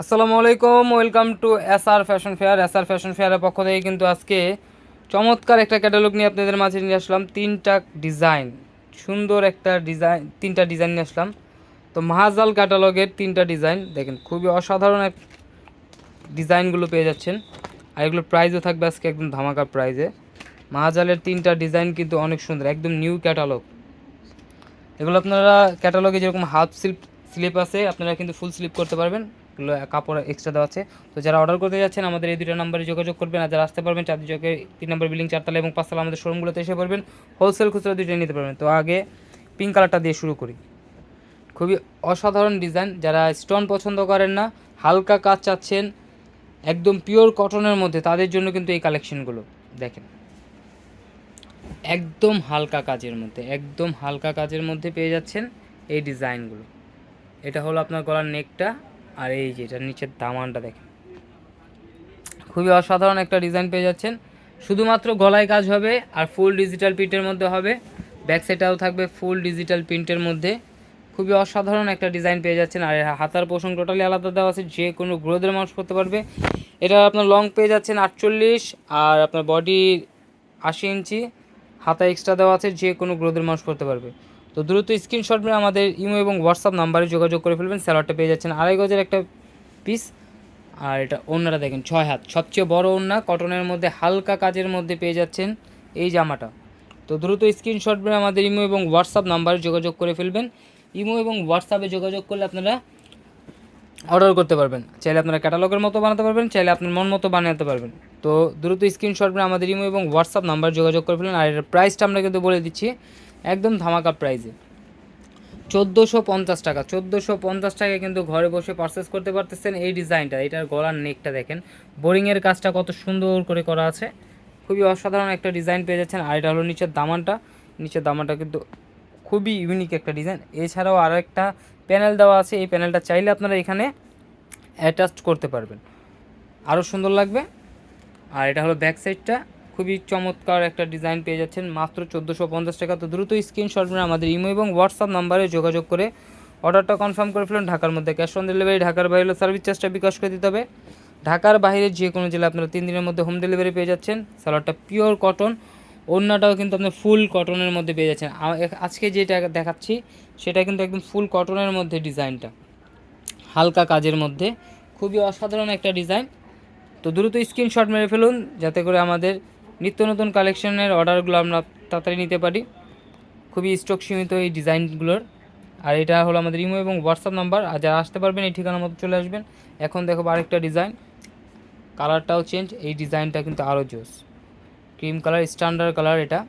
আসসালামু আলাইকুম, welcome to S R fashion fair. S R fashion ফেয়ারের পক্ষ থেকে কিন্তু আজকে চমৎকার একটা ক্যাটালগ নিয়ে আপনাদের মাঝে নিয়ে আসলাম, তিনটা ডিজাইন। সুন্দর একটা ডিজাইন, তিনটা ডিজাইন নিয়ে আসলাম। তো মাহাজাল ক্যাটালগের তিনটা ডিজাইন, দেখেন খুবই অসাধারণ এক ডিজাইনগুলো পেয়ে যাচ্ছেন। আর এগুলো প্রাইজও থাকবে আজকে একদম ধামাকা প্রাইজে মাহাজালের তিনটা ডিজাইন কিন্তু অনেক সুন্দর, একদম নিউ ক্যাটালগ। এগুলো আপনারা ক্যাটালগে যেরকম হাফ স্লিপ স্লিপ আছে, আপনারা কিন্তু ফুল স্লিপ করতে পারবেন। কাপড় এক্সট্রা দেওয়া আছে। তো যারা অর্ডার করতে যাচ্ছেন, আমাদের এই দুটো নাম্বারে যোগাযোগ করবেন। আর যারা আসতে পারবেন চাঁদি চকে তিন নম্বর বিল্ডিং চারতলা এবং পাঁচতলা আমাদের শোরুমগুলোতে এসে পারবেন হোলসেল খুচরা দুইটাই নিতে পারবেন। তো আগে পিঙ্ক কালারটা দিয়ে শুরু করি। খুবই অসাধারণ ডিজাইন যারা স্টোন পছন্দ করেন না, হালকা কাজ চাচ্ছেন, একদম পিওর কটনের মধ্যে, তাদের জন্য কিন্তু এই কালেকশনগুলো দেখেন। একদম হালকা কাজের মধ্যে, একদম হালকা কাজের মধ্যে পেয়ে যাচ্ছেন এই ডিজাইনগুলো এটা হলো আপনার গলার নেকটা আর এই যে, এটার নিচের দামানটা দেখেন। খুবই অসাধারণ একটা ডিজাইন পেয়ে যাচ্ছেন। শুধুমাত্র গলায় কাজ হবে আর ফুল ডিজিটাল প্রিন্টের মধ্যে হবে। ব্যাক সাইডটাও থাকবে ফুল ডিজিটাল প্রিন্টের মধ্যে। খুবই অসাধারণ একটা ডিজাইন পেয়ে যাচ্ছেন। আর হাতার পোষণ টোটালি আলাদা দেওয়া আছে, যে কোনো গ্রোদের মানুষ করতে পারবে। এটা আপনার লং পেয়ে যাচ্ছেন আটচল্লিশ, আর আপনার বডি আশি ইঞ্চি। হাতা এক্সট্রা দেওয়া আছে, যে কোনো গ্রোদের মানুষ করতে পারবে। তো দ্রুত স্ক্রিনশট নিয়ে আমাদের ইমো এবং হোয়াটসঅ্যাপ নাম্বারে যোগাযোগ করে ফেলবেন। স্যালাডটা পেয়ে যাচ্ছেন আড়াই গজের একটা পিস আর এটা ওড়নাটা দেখেন, ছয় হাত। সবচেয়ে বড় ওড়না কটনের মধ্যে হালকা কাজের মধ্যে পেয়ে যাচ্ছেন এই জামাটা। তো দ্রুত স্ক্রিনশট নিয়ে আমাদের ইমো এবং হোয়াটসঅ্যাপ নাম্বারে যোগাযোগ করে ফেলবেন। ইমো এবং হোয়াটসঅ্যাপে যোগাযোগ করলে আপনারা অর্ডার করতে পারবেন। চাইলে আপনারা ক্যাটালগের মতো বানাতে পারবেন, চাইলে আপনার মন মতো বানাতে পারবেন। তো দ্রুত স্ক্রিনশট নিয়ে আমাদের ইমো এবং হোয়াটসঅ্যাপ নাম্বার যোগাযোগ করে ফেলুন। আর এর প্রাইসটা আমরা কিন্তু বলে দিচ্ছি। একদম ধামাকা প্রাইজে চোদ্দোশো পঞ্চাশ টাকা, চোদ্দোশো পঞ্চাশ টাকায় কিন্তু ঘরে বসে পারচেস করতে পারতেছেন এই ডিজাইনটা এটার গলার নেকটা দেখেন। বোরিংয়ের কাজটা কত সুন্দর করে করা আছে। খুবই অসাধারণ একটা ডিজাইন পেয়ে যাচ্ছেন। আর এটা হলো নিচের দামানটা। নিচের দামানটা কিন্তু খুবই ইউনিক একটা ডিজাইন এছাড়াও আরও একটা প্যানেল দেওয়া আছে। এই প্যানেলটা চাইলে আপনারা এখানে অ্যাটাচ করতে পারবেন। আরও সুন্দর লাগবে। আর এটা হলো ব্যাক সাইডটা খুবই চমৎকার একটা ডিজাইন পেয়ে যাচ্ছেন। মাত্র চোদ্দোশো পঞ্চাশ টাকা। তো দ্রুত স্ক্রিনশট নিয়ে আমাদের ইমো এবং হোয়াটসঅ্যাপ নাম্বারে যোগাযোগ করে অর্ডারটা কনফার্ম করে ফেলুন। ঢাকার মধ্যে ক্যাশ অন ডেলিভারি ঢাকার বাইরে সার্ভিস চার্জটা বিকাশ করে দিতে হবে। ঢাকার বাইরে যে কোনো জেলা আপনারা তিন দিনের মধ্যে হোম ডেলিভারি পেয়ে যাচ্ছেন। সালোয়ারটা পিওর কটন ওড়নাটাও কিন্তু আপনি ফুল কটনের মধ্যে পেয়ে যাচ্ছেন। আজকে যেটা দেখাচ্ছি, সেটা কিন্তু একদম ফুল কটনের মধ্যে ডিজাইনটা হালকা কাজের মধ্যে। খুবই অসাধারণ একটা ডিজাইন তো দ্রুত স্ক্রিনশট মেরে ফেলুন, যাতে করে আমাদের নিত্য নতুন কালেকশনের অর্ডারগুলো আমরা তাড়াতাড়ি নিতে পারি। খুবই স্টক সীমিত এই ডিজাইনগুলোর। আর এটা হলো আমাদের ইমো এবং হোয়াটসঅ্যাপ নাম্বার। আর যারা আসতে পারবেন, এই ঠিকানা মতো চলে আসবেন। এখন দেখো আরেকটা ডিজাইন। কালারটাও চেঞ্জ এই ডিজাইনটা কিন্তু আরও জোস। ক্রিম কালার স্ট্যান্ডার্ড কালার এটা।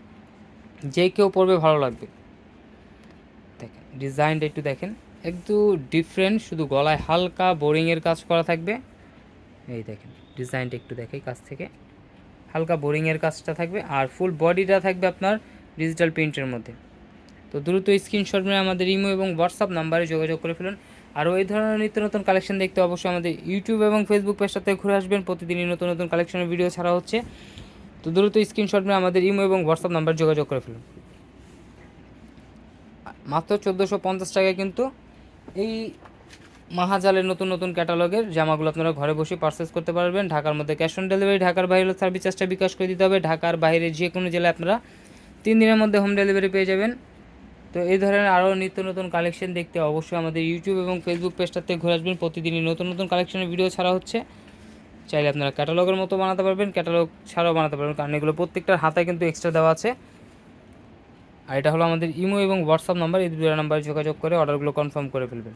যে কেউ পরবে, ভালো লাগবে। দেখেন, ডিজাইনটা একটু দেখেন। একটু ডিফারেন্ট শুধু গলায় হালকা বোরিংয়ের কাজ করা থাকবে। এই দেখেন, ডিজাইনটা একটু দেখাই কাছ থেকে। হালকা বোরিংয়ের কাজটা থাকবে আর ফুল বডিটা থাকবে আপনার ডিজিটাল প্রিন্টের মধ্যে। তো দ্রুত স্ক্রিনশট নিয়ে আমাদের ইমো এবং হোয়াটসঅ্যাপ নাম্বারে যোগাযোগ করে ফেলুন। আর ওই ধরনের নিত্য নতুন কালেকশন দেখতে অবশ্যই আমাদের ইউটিউব এবং ফেসবুক পেজটাতে ঘুরে আসবেন। প্রতিদিনই নতুন নতুন কালেকশনের ভিডিও ছাড়া হচ্ছে। তো দ্রুত স্ক্রিনশট নিয়ে আমাদের ইমো এবং হোয়াটসঅ্যাপ নাম্বার যোগাযোগ করে ফেলুন। মাত্র চোদ্দোশো পঞ্চাশ টাকায় কিন্তু এই মাহাজালের নতুন নতুন ক্যাটালগের জামাগুলো আপনারা ঘরে বসে পারচেস করতে পারবেন। ঢাকার মধ্যে ক্যাশ অন ডেলিভারি ঢাকার বাইরে সার্ভিস চার্জটা বিকাশ করে দিতে হবে। ঢাকার বাইরে যে কোনো জেলায় আপনারা তিন দিনের মধ্যে হোম ডেলিভারি পেয়ে যাবেন। তো এই ধরনের আরও নিত্য নতুন কালেকশন দেখতে অবশ্যই আমাদের ইউটিউব এবং ফেসবুক পেজটাতে ঘুরে আসবেন। প্রতিদিনই নতুন নতুন কালেকশনের ভিডিও ছাড়া হচ্ছে। চাইলে আপনারা ক্যাটালগের মতো বানাতে পারবেন ক্যাটালগ ছাড়াও বানাতে পারবেন। কারণ এগুলো প্রত্যেকটার হাতায় কিন্তু এক্সট্রা দেওয়া আছে। আর এটা হলো আমাদের ইমো এবং হোয়াটসঅ্যাপ নাম্বার এই দুটো নাম্বারে যোগাযোগ করে অর্ডারগুলো কনফার্ম করে ফেলবেন।